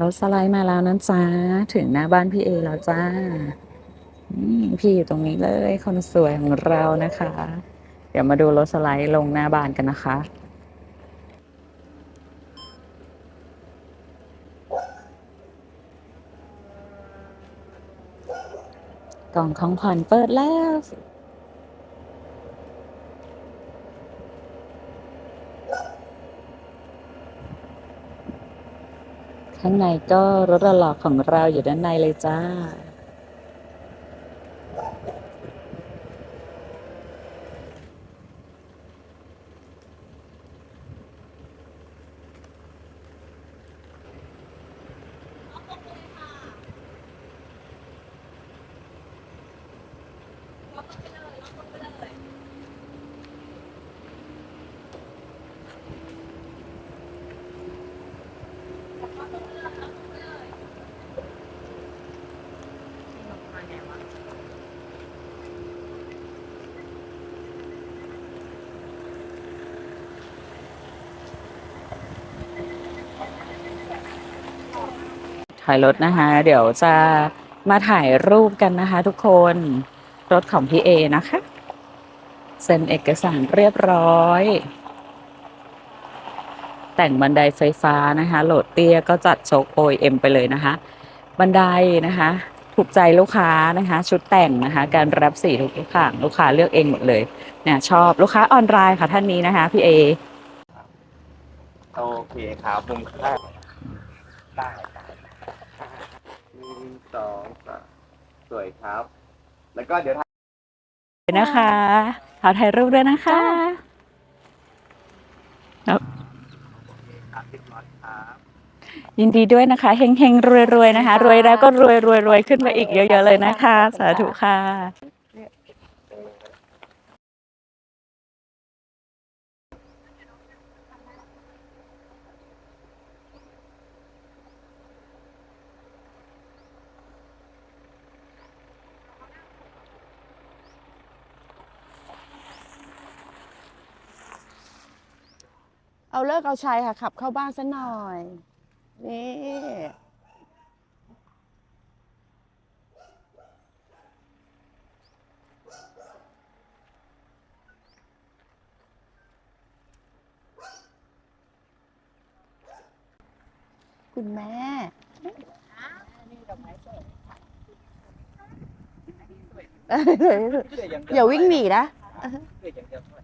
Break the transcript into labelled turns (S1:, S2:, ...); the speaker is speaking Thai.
S1: รถสไลด์มาแล้วนะจ๊ะถึงหน้าบ้านพี่เอแล้วจ้าพี่อยู่ตรงนี้เลยคนสวยของเรานะคะ เดี๋ยวมาดูรถสไลด์ลงหน้าบ้านกันนะคะกล่องของผ่อนเปิดแล้ว ข้างในก็รถหล่อของเราอยู่ด้านในเลยจ้า ถอยรถนะคะ เดี๋ยวจะมาถ่ายรูปกันนะคะ ทุกคนรถของพี่เอนะคะเซ็นเอกสารเรียบร้อย แต่งบันไดไฟฟ้านะคะ โหลดเตี้ยก็จัดโชคโอยเอ็มไปเลยนะคะ บันไดนะคะ ถูกใจลูกค้านะคะ ชุดแต่งนะคะ การรับสีทุกอย่างลูกค้าเลือกเองหมดเลยเนี่ยชอบลูกค้าออนไลน์ค่ะท่านนี้นะคะพี่เอ
S2: โอเคครับมุมข้างได้ หนึ่งสองสามสวยครับ แล้วก็เดี๋ยวถ่าย
S1: นะคะขอถ่ายรูปด้วยนะคะ
S2: ครับเรียบร้อยครับ
S1: ยินดีด้วยนะคะเฮงเฮงรวยรวยๆนะคะ รวยแล้วก็รวยรวยรวยขึ้นมาอีกเยอะ ๆ เลยนะคะ สาธุค่ะ
S3: เอาเลิกเอาชัยค่ะ ขับเข้าบ้านซะหน่อย นี่คุณแม่อย่าวิ่งหนีนะ
S2: เกิดอย่างเดียวเท่าไ